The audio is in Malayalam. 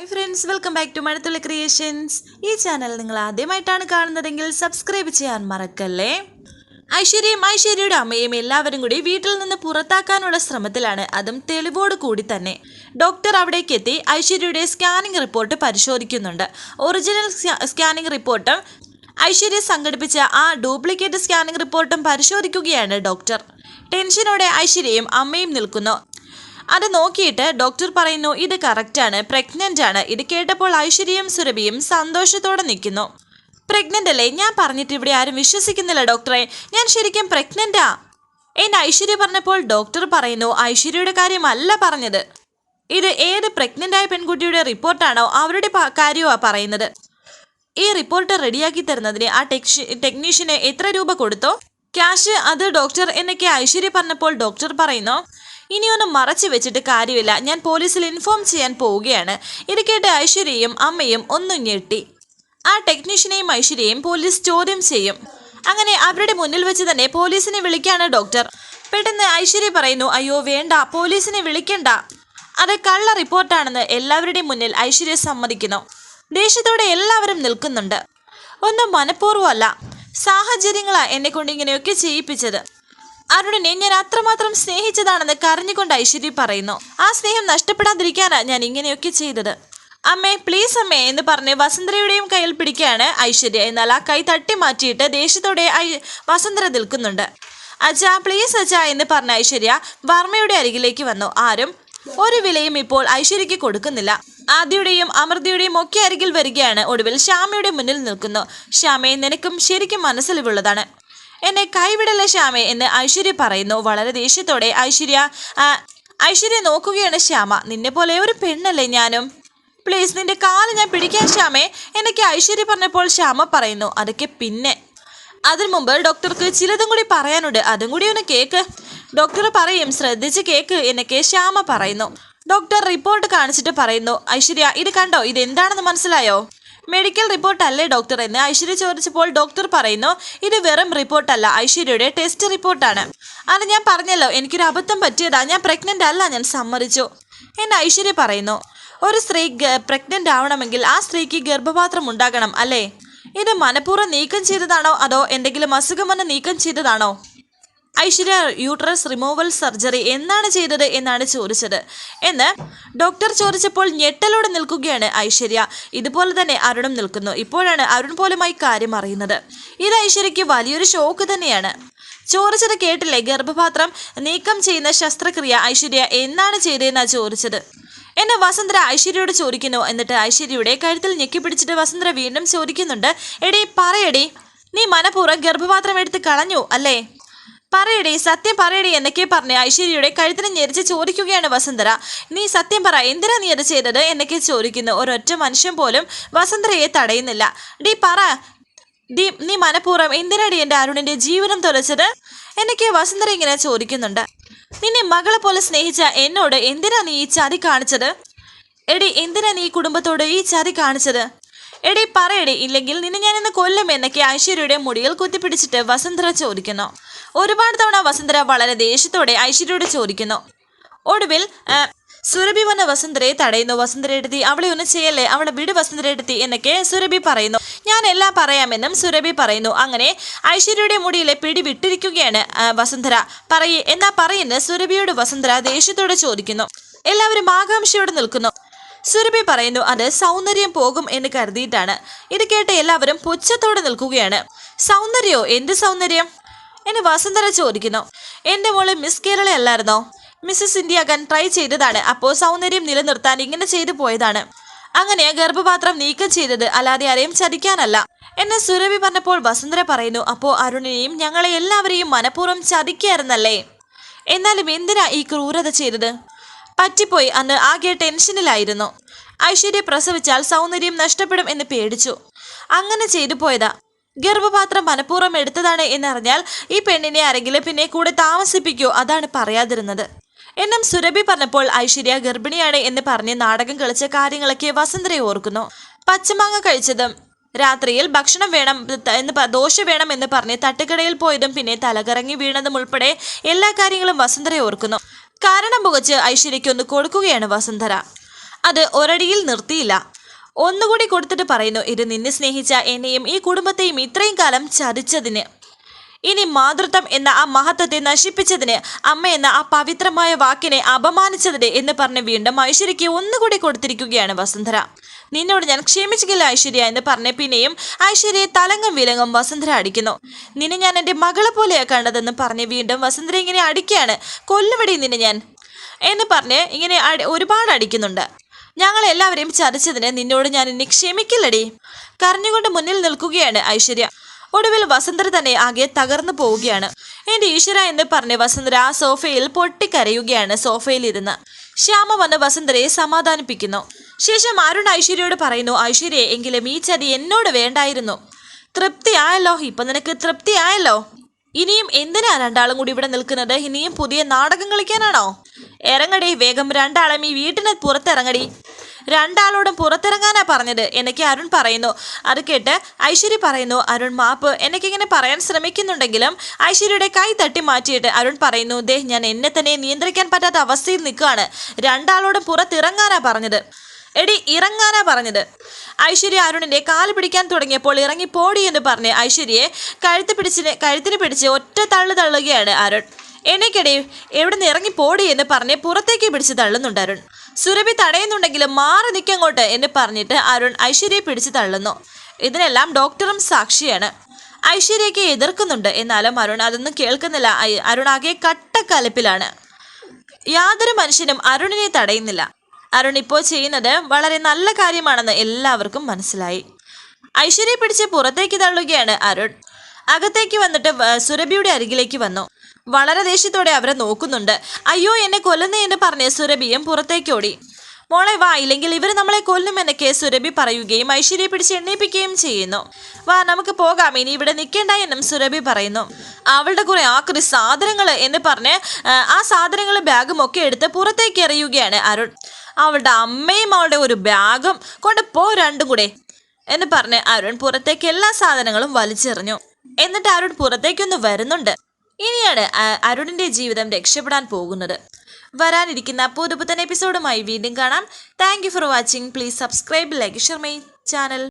Hi friends welcome back to Mazhathulli creations ഈ ചാനൽ നിങ്ങൾ ആദ്യമായിട്ടാണ് കാണുന്നതെങ്കിൽ സബ്സ്ക്രൈബ് ചെയ്യാൻ മറക്കല്ലേ? ഐശ്വര്യയും ഐശ്വര്യയുടെ അമ്മയും എല്ലാവരും കൂടി വീട്ടിൽ നിന്ന് പുറത്താക്കാനുള്ള ശ്രമത്തിലാണ് അതും തെളിവോട് കൂടി തന്നെ. ഡോക്ടർ അവിടേക്ക് എത്തി ഐശ്വര്യയുടെ സ്കാനിംഗ് റിപ്പോർട്ട് പരിശോധിക്കുന്നുണ്ട്. ഒറിജിനൽ സ്കാനിംഗ് റിപ്പോർട്ടും ഐശ്വര്യ സംഘടിപ്പിച്ച ആ ഡ്യൂപ്ലിക്കേറ്റ് സ്കാനിംഗ് റിപ്പോർട്ടും പരിശോധിക്കുകയാണ് ഡോക്ടർ ടെൻഷനോടെ ഐശ്വര്യയും അമ്മയും നിൽക്കുന്നു. അത് നോക്കിയിട്ട് ഡോക്ടർ പറയുന്നു ഇത് കറക്റ്റാണ് പ്രഗ്നന്റ് ആണ്. ഇത് കേട്ടപ്പോൾ ഐശ്വര്യയും സുരഭിയും സന്തോഷത്തോടെ നിൽക്കുന്നു. പ്രഗ്നന്റ് അല്ലേ? ഞാൻ പറഞ്ഞിട്ട് ഇവിടെ ആരും വിശ്വസിക്കുന്നില്ല ഡോക്ടറെ ഞാൻ ശരിക്കും പ്രഗ്നന്റാ എന്നെ ഐശ്വര്യ പറഞ്ഞപ്പോൾ ഡോക്ടർ പറയുന്നു ഐശ്വര്യയുടെ കാര്യമല്ല പറഞ്ഞത്. ഇത് ഏത് പ്രഗ്നന്റ് ആയ പെൺകുട്ടിയുടെ റിപ്പോർട്ടാണോ അവരുടെ കാര്യമാ പറയുന്നത്. ഈ റിപ്പോർട്ട് റെഡിയാക്കി തരുന്നതിന് ആ ടെക്ഷി ടെക്നീഷ്യന് എത്ര രൂപ കൊടുത്തോ? ക്യാഷ് അത് ഡോക്ടർ എന്നൊക്കെ ഐശ്വര്യ പറഞ്ഞപ്പോൾ ഡോക്ടർ പറയുന്നു ഇനിയൊന്നും മറച്ചു വെച്ചിട്ട് കാര്യമില്ല. ഞാൻ പോലീസിൽ ഇൻഫോം ചെയ്യാൻ പോവുകയാണ്. ഇത് കേട്ട് ഐശ്വര്യയും അമ്മയും ഒന്നും ഞെട്ടി. ആ ടെക്നീഷ്യനെയും ഐശ്വര്യയും പോലീസ് ചോദ്യം ചെയ്യും. അങ്ങനെ അവരുടെ മുന്നിൽ വെച്ച് തന്നെ പോലീസിനെ വിളിക്കാണ് ഡോക്ടർ പെട്ടെന്ന് ഐശ്വര്യ പറയുന്നു അയ്യോ വേണ്ട പോലീസിനെ വിളിക്കണ്ട. അത് കള്ള റിപ്പോർട്ടാണെന്ന് എല്ലാവരുടെയും മുന്നിൽ ഐശ്വര്യ സമ്മതിക്കുന്നു. ദേഷ്യത്തോടെ എല്ലാവരും നിൽക്കുന്നുണ്ട്. ഒന്നും മനഃപൂർവമല്ല. സാഹചര്യങ്ങളാണ് എന്നെ കൊണ്ട് ഇങ്ങനെയൊക്കെ ചെയ്യിപ്പിച്ചത്. അരുണിനെ ഞാൻ അത്രമാത്രം സ്നേഹിച്ചതാണെന്ന് കരഞ്ഞുകൊണ്ട് ഐശ്വര്യ പറയുന്നു. ആ സ്നേഹം നഷ്ടപ്പെടാതിരിക്കാനാണ് ഞാൻ ഇങ്ങനെയൊക്കെ ചെയ്തത്. അമ്മേ പ്ലീസ് അമ്മേ എന്ന് പറഞ്ഞ് വസുന്ധരയുടെയും കയ്യിൽ പിടിക്കുകയാണ് ഐശ്വര്യ. എന്നാൽ ആ കൈ തട്ടി മാറ്റിയിട്ട് ദേഷ്യത്തോടെ ഐ- വസുന്ധര നിൽക്കുന്നുണ്ട്. അച്ഛാ പ്ലീസ് അച്ഛാ എന്ന് പറഞ്ഞ ഐശ്വര്യ വർമ്മയുടെ അരികിലേക്ക് വന്നു. ആരും ഒരു വിലയും ഇപ്പോൾ ഐശ്വര്യയ്ക്ക് കൊടുക്കുന്നില്ല. ആദ്യയുടെയും അമൃതയുടെയും ഒക്കെ അരികിൽ വരികയാണ്. ഒടുവിൽ ശ്യാമയുടെ മുന്നിൽ നിൽക്കുന്നു. ശ്യാമയെ നിനക്കും ശരിക്കും മനസ്സിലുള്ളതാണ് എന്നെ കൈവിടല്ലേ ശ്യാമേ എന്ന് ഐശ്വര്യ പറയുന്നു. വളരെ ദേഷ്യത്തോടെ ഐശ്വര്യ ഐശ്വര്യ നോക്കുകയാണ് ശ്യാമ. നിന്നെ പോലെ ഒരു പെണ്ണല്ലേ ഞാനും? പ്ലീസ് നിന്റെ കാൽ ഞാൻ പിടിക്കാൻ ശ്യാമേ. എന്നൊക്കെ ഐശ്വര്യ പറഞ്ഞപ്പോൾ ശ്യാമ പറയുന്നു. അതൊക്കെ പിന്നെ. അതിനു മുമ്പ് ഡോക്ടർക്ക് ചിലതും കൂടി പറയാനുണ്ട്. അതും കൂടി ഒന്ന് കേക്ക്. ഡോക്ടർ പറയും ശ്രദ്ധിച്ച് കേക്ക് എന്നൊക്കെ ശ്യാമ പറയുന്നു. ഡോക്ടർ റിപ്പോർട്ട് കാണിച്ചിട്ട് പറയുന്നു ഐശ്വര്യ ഇത് കണ്ടോ? ഇത് എന്താണെന്ന് മനസ്സിലായോ? മെഡിക്കൽ റിപ്പോർട്ട് അല്ലേ ഡോക്ടർ എന്ന് ഐശ്വര്യ ചോദിച്ചപ്പോൾ ഡോക്ടർ പറയുന്നു ഇത് വെറും റിപ്പോർട്ടല്ല ഐശ്വര്യയുടെ ടെസ്റ്റ് റിപ്പോർട്ടാണ് അത് ഞാൻ പറഞ്ഞല്ലോ എനിക്കൊരു അബദ്ധം പറ്റിയതാ ഞാൻ പ്രഗ്നന്റ് അല്ല ഞാൻ സമ്മതിച്ചു. എന്ന് ഐശ്വര്യ പറയുന്നു ഒരു സ്ത്രീ പ്രഗ്നന്റ് ആവണമെങ്കിൽ ആ സ്ത്രീക്ക് ഗർഭപാത്രം ഉണ്ടാകണം അല്ലേ? ഇത് മനഃപൂർവം നീക്കം ചെയ്തതാണോ അതോ എന്തെങ്കിലും അസുഖം വന്ന് നീക്കം ചെയ്തതാണോ? ഐശ്വര്യ യൂട്രസ് റിമൂവൽ സർജറി എന്നാണ് ചെയ്തത് എന്നാണ് ചോദിച്ചത്. എന്ന് ഡോക്ടർ ചോദിച്ചപ്പോൾ ഞെട്ടലോടെ നിൽക്കുകയാണ് ഐശ്വര്യ. ഇതുപോലെ തന്നെ അരുണും നിൽക്കുന്നു. ഇപ്പോഴാണ് അരുൺ പോലുമായി കാര്യം അറിയുന്നത്. ഇത് ഐശ്വര്യയ്ക്ക് വലിയൊരു ഷോക്ക് തന്നെയാണ്. ചോദിച്ചത് കേട്ടില്ലേ? ഗർഭപാത്രം നീക്കം ചെയ്യുന്ന ശസ്ത്രക്രിയ ഐശ്വര്യ എന്നാണ് ചെയ്തതെന്നാണ് ചോദിച്ചത്. എന്നെ വസന്തര ഐശ്വര്യയോട് ചോദിക്കുന്നു. എന്നിട്ട് ഐശ്വര്യയുടെ കഴുത്തിൽ ഞെക്കി പിടിച്ചിട്ട് വസന്തര വീണ്ടും ചോദിക്കുന്നുണ്ട്. എടീ പറയടി നീ മനഃപൂർവം ഗർഭപാത്രം എടുത്ത് കളഞ്ഞു അല്ലേ? പറയടി സത്യം പറയടി എന്നൊക്കെ പറഞ്ഞ് ഐശ്വര്യയുടെ കഴുത്തിന് ഞെരിച്ച് ചോദിക്കുകയാണ് വസന്തര. നീ സത്യം പറ എന്തിനാ നീ അത് ചെയ്തത് എന്നൊക്കെ ചോദിക്കുന്നു. ഒരൊറ്റ മനുഷ്യൻ പോലും വസന്തരയെ തടയുന്നില്ല. ഡി പറ ഡി നീ മനഃപൂർവം എന്തിനാടി എന്റെ അരുണിന്റെ ജീവനം തുലച്ചത്? എന്നൊക്കെ വസന്തര ഇങ്ങനെ ചോദിക്കുന്നുണ്ട്. നിന്നെ മകളെ പോലെ സ്നേഹിച്ച എന്നോട് എന്തിനാ നീ ഈ ചതി കാണിച്ചത്? എടി എന്തിനാ നീ കുടുംബത്തോട് ഈ ചതി കാണിച്ചത്? എടി പറയടി ഇല്ലെങ്കിൽ നിന്നെ ഞാൻ ഇന്ന് കൊല്ലും എന്നൊക്കെ ഐശ്വര്യയുടെ മുടിയിൽ കുത്തിപ്പിടിച്ചിട്ട് വസന്തര ചോദിക്കുന്നു. ഒരുപാട് തവണ വസുന്ധര വളരെ ദേഷ്യത്തോടെ ഐശ്വര്യയോട് ചോദിക്കുന്നു. ഒടുവിൽ സുരഭി വന്ന വസുന്ധരയെ തടയുന്നു. വസുന്ധര എടുത്തി അവളെ ഒന്നും ചെയ്യല്ലേ? അവളെ വീട് വസുന്ധര എടുത്തി എന്നൊക്കെ സുരഭി പറയുന്നു. ഞാൻ എല്ലാം പറയാമെന്നും സുരഭി പറയുന്നു. അങ്ങനെ ഐശ്വര്യയുടെ മുടിയിലെ പിടി വിട്ടിരിക്കുകയാണ് വസുന്ധര. പറയേ എന്നാ പറയുന്ന സുരഭിയോട് വസുന്ധര ദേഷ്യത്തോടെ ചോദിക്കുന്നു. എല്ലാവരും ആകാംക്ഷയോടെ നിൽക്കുന്നു. സുരഭി പറയുന്നു അത് സൗന്ദര്യം പോകും എന്ന് കരുതിയിട്ടാണ്. ഇത് കേട്ട് എല്ലാവരും പുച്ഛത്തോടെ നിൽക്കുകയാണ്. സൗന്ദര്യോ എന്ത് സൗന്ദര്യം? എന്ന് വസുന്ധര ചോദിക്കുന്നു. എന്റെ മോൾ മിസ് കേരള അല്ലായിരുന്നോ മിസ്സസ് ഇന്ത്യ ആകാൻ ട്രൈ ചെയ്തതാണ്. അപ്പോൾ സൗന്ദര്യം നിലനിർത്താൻ ഇങ്ങനെ ചെയ്തു പോയതാണ്. അങ്ങനെ ഗർഭപാത്രം നീക്കം ചെയ്തത് അല്ലാതെ ആരെയും ചതിക്കാനല്ല. എന്നെ സുരഭി പറഞ്ഞപ്പോൾ വസുന്ധര പറയുന്നു അപ്പോൾ അരുണിനെയും ഞങ്ങളെ എല്ലാവരെയും മനഃപൂർവം ചതിക്കായിരുന്നല്ലേ? എന്നാലും എന്തിനാ ഈ ക്രൂരത ചെയ്തത്? പറ്റിപ്പോയി. അന്ന് ആകെ ടെൻഷനിലായിരുന്നു. ഐശ്വര്യ പ്രസവിച്ചാൽ സൗന്ദര്യം നഷ്ടപ്പെടും എന്ന് പേടിച്ചു. അങ്ങനെ ചെയ്തു പോയതാ. ഗർഭപാത്രം മനഃപൂർവം എടുത്തതാണ് എന്നറിഞ്ഞാൽ ഈ പെണ്ണിനെ ആരെങ്കിലും പിന്നെ കൂടെ താമസിപ്പിക്കോ അതാണ് പറയാതിരുന്നത്. എന്നും സുരഭി പറഞ്ഞപ്പോൾ ഐശ്വര്യ ഗർഭിണിയാണ് എന്ന് പറഞ്ഞ് നാടകം കളിച്ച കാര്യങ്ങളൊക്കെ വസന്തരെ ഓർക്കുന്നു. പച്ചമാങ്ങ കഴിച്ചതും രാത്രിയിൽ ഭക്ഷണം വേണം എന്ന് ദോശ വേണം എന്ന് പറഞ്ഞ് തട്ടുകടയിൽ പോയതും പിന്നെ തലകറങ്ങി വീണതും ഉൾപ്പെടെ എല്ലാ കാര്യങ്ങളും വസന്തരെ ഓർക്കുന്നു. കാരണം പുകച്ച് ഐശ്വര്യയ്ക്ക് ഒന്ന് കൊടുക്കുകയാണ് വസുന്ധര അത് ഒരടിയിൽ നിർത്തിയില്ല. ഒന്നുകൂടി കൊടുത്തിട്ട് പറയുന്നു ഇത് നിന്നെ സ്നേഹിച്ച എന്നെയും ഈ കുടുംബത്തെയും ഇത്രയും കാലം ചതിച്ചതിന്. ഇനി മാതൃത്വം എന്ന ആ മഹത്വത്തെ നശിപ്പിച്ചതിന് അമ്മ എന്ന ആ പവിത്രമായ വാക്കിനെ അപമാനിച്ചതിന് എന്ന് പറഞ്ഞ് വീണ്ടും ഐശ്വര്യയ്ക്ക് ഒന്നുകൂടി കൊടുത്തിരിക്കുകയാണ് വസുന്ധര. നിന്നോട് ഞാൻ ക്ഷമിച്ചില്ല ഐശ്വര്യ എന്ന് പറഞ്ഞ പിന്നെയും ഐശ്വര്യയെ തലങ്ങും വിലങ്ങും വസുന്ധര അടിക്കുന്നു. നിന്നെ ഞാൻ എന്റെ മകളെ പോലെയാണ് കണ്ടതെന്ന് പറഞ്ഞ് വീണ്ടും വസുന്ധര ഇങ്ങനെ അടിക്കുകയാണ് കൊല്ലുമടി നിന്നെ ഞാൻ എന്ന് പറഞ്ഞ് ഇങ്ങനെ ഒരുപാട് അടിക്കുന്നുണ്ട്. ഞങ്ങൾ എല്ലാവരെയും ചതിച്ചതിന് നിന്നോട് ഞാൻ ഇനി ക്ഷമിക്കില്ലടി. കരഞ്ഞുകൊണ്ട് മുന്നിൽ നിൽക്കുകയാണ് ഐശ്വര്യ. ഒടുവിൽ വസന്തര തന്നെ ആകെ തകർന്നു പോവുകയാണ്. എന്റെ ഈശ്വര എന്ന് പറഞ്ഞ് വസന്തര ആ സോഫയിൽ പൊട്ടിക്കരയുകയാണ് സോഫയിൽ ഇരുന്ന് ശ്യാമ വന്ന് വസന്തരയെ സമാധാനിപ്പിക്കുന്നു. ശേഷം അരുൺ ഐശ്വര്യയോട് പറയുന്നു ഐശ്വര്യ എങ്കിലും ഈ ചതി എന്നോട് വേണ്ടായിരുന്നു. തൃപ്തിയായല്ലോ. ഇപ്പൊ നിനക്ക് തൃപ്തിയായല്ലോ. ഇനിയും എന്തിനാ രണ്ടാളും കൂടി ഇവിടെ നിൽക്കുന്നത്? ഇനിയും പുതിയ നാടകം കളിക്കാനാണോ? ഇറങ്ങടി വേഗം രണ്ടാളും ഈ വീട്ടിന് പുറത്തിറങ്ങടി. രണ്ടാളോടും പുറത്തിറങ്ങാനാ പറഞ്ഞത് എനിക്ക് അരുൺ പറയുന്നു. അത് കേട്ട് ഐശ്വര്യ പറയുന്നു അരുൺ മാപ്പ് എനിക്കിങ്ങനെ പറയാൻ ശ്രമിക്കുന്നുണ്ടെങ്കിലും ഐശ്വര്യയുടെ കൈ തട്ടി മാറ്റിയിട്ട് അരുൺ പറയുന്നു ദേ ഞാൻ എന്നെ തന്നെ നിയന്ത്രിക്കാൻ പറ്റാത്ത അവസ്ഥയിൽ നിൽക്കുകയാണ്. രണ്ടാളോടും പുറത്തിറങ്ങാനാ പറഞ്ഞത്. എടി ഇറങ്ങാനാ പറഞ്ഞത്. ഐശ്വര്യ അരുണിന്റെ കാൽ പിടിക്കാൻ തുടങ്ങിയപ്പോൾ ഇറങ്ങി പോടി എന്ന് പറഞ്ഞ് ഐശ്വര്യയെ കഴുത്ത് പിടിച്ചിന് കഴുത്തിന് പിടിച്ച് ഒറ്റ തള്ളു തള്ളുകയാണ് അരുൺ. എണീക്കടി. എവിടെ നിന്ന് ഇറങ്ങി പോടി എന്ന് പറഞ്ഞ് പുറത്തേക്ക് പിടിച്ച് തള്ളുന്നുണ്ട് അരുൺ. സുരഭി തടയുന്നുണ്ടെങ്കിലും മാറി നിൽക്കങ്ങോട്ട് എന്ന് പറഞ്ഞിട്ട് അരുൺ ഐശ്വര്യയെ പിടിച്ച് തള്ളുന്നു. ഇതിനെല്ലാം ഡോക്ടറും സാക്ഷിയാണ്. ഐശ്വര്യയ്ക്ക് എതിർക്കുന്നുണ്ട് എന്നാലും അരുൺ അതൊന്നും കേൾക്കുന്നില്ല. അരുൺ ആകെ കട്ടക്കലപ്പിലാണ്. യാതൊരു മനുഷ്യനും അരുണിനെ തടയുന്നില്ല. അരുൺ ഇപ്പോൾ ചെയ്യുന്നത് വളരെ നല്ല കാര്യമാണെന്ന് എല്ലാവർക്കും മനസ്സിലായി. ഐശ്വര്യ പിടിച്ച് പുറത്തേക്ക് തള്ളുകയാണ് അരുൺ. അകത്തേക്ക് വന്നിട്ട് സുരഭിയുടെ അരികിലേക്ക് വന്നു. വളരെ ദേഷ്യത്തോടെ അവരെ നോക്കുന്നുണ്ട്. അയ്യോ എന്നെ കൊല്ലുന്നു എന്ന് പറഞ്ഞ് സുരഭിയും പുറത്തേക്കോടി മോളെ വാ ഇല്ലെങ്കിൽ ഇവർ നമ്മളെ കൊല്ലുമെന്നൊക്കെ സുരഭി പറയുകയും ഐശ്വര്യയെ പിടിച്ച് എണ്ണയിപ്പിക്കുകയും ചെയ്യുന്നു. വാ നമുക്ക് പോകാം. ഇനി ഇവിടെ നിൽക്കേണ്ട എന്നും സുരഭി പറയുന്നു. അവളുടെ കുറെ ആക്രി സാധനങ്ങൾ എന്ന് പറഞ്ഞ് ആ സാധനങ്ങൾ ബാഗും ഒക്കെ എടുത്ത് പുറത്തേക്ക് എറിയുകയാണ് അരുൺ. അവളുടെ അമ്മയും അവളുടെ ഒരു ബാഗും കൊണ്ട് പോ രണ്ടും കൂടെ എന്ന് പറഞ്ഞ് അരുൺ പുറത്തേക്ക് എല്ലാ സാധനങ്ങളും വലിച്ചെറിഞ്ഞു. എന്നിട്ട് അരുൺ പുറത്തേക്കൊന്ന് വരുന്നുണ്ട്. ഇനിയാണ് അരുണിന്റെ ജീവിതം രക്ഷപ്പെടാൻ പോകുന്നത്. വരാനിരിക്കുന്ന പുതുപുത്തൻ എപ്പിസോഡുമായി വീണ്ടും കാണാം. Thank for watching please subscribe like share my channel